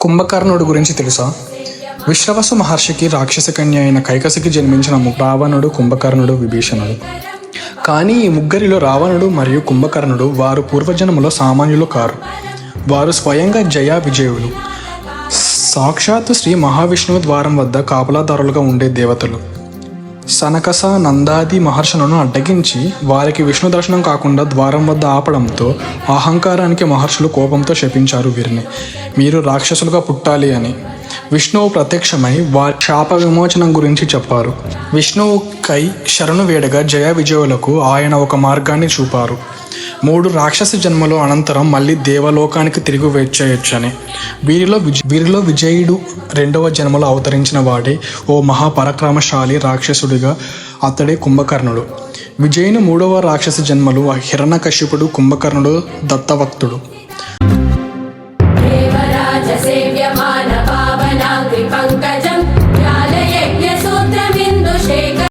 కుంభకర్ణుడు గురించి తెలుసా? విశ్రవసు మహర్షికి రాక్షస కన్య అయిన కైకసికి జన్మించిన రావణుడు కుంభకర్ణుడు విభీషణుడు. కానీ ఈ ముగ్గురిలో రావణుడు మరియు కుంభకర్ణుడు వారు పూర్వజన్మలో సామాన్యులు కారు. వారు స్వయంగా జయ విజయులు. సాక్షాత్తు శ్రీ మహావిష్ణువు ద్వారం వద్ద కాపలాదారులుగా ఉండే దేవతలు. సనకస నందాది మహర్షులను అడ్డగించి వారికి విష్ణు దర్శనం కాకుండా ద్వారం వద్ద ఆపడంతో అహంకారానికి మహర్షులు కోపంతో శపించారు వీరిని. మీరు రాక్షసులుగా పుట్టాలి అని. విష్ణువు ప్రత్యక్షమై వారి శాప విమోచనం గురించి చెప్పారు. విష్ణువు కై శరణు వేడగా జయ విజయులకు ఆయన ఒక మార్గాన్ని చూపారు. మూడు రాక్షస జన్మలు అనంతరం మళ్ళీ దేవలోకానికి తిరిగి వేచేయొచ్చని వీరిలో విజ వీరిలో విజయుడు రెండవ జన్మలో అవతరించిన వాడే ఓ మహాపరాక్రమశాలి రాక్షసుడిగా అతడే కుంభకర్ణుడు. విజయుని మూడవ రాక్షస జన్మలు హిరణకశ్యపుడు కుంభకర్ణుడు దత్తవక్తుడు. देवराजसेव्यमान पावनाङ्घ्रिपङ्कज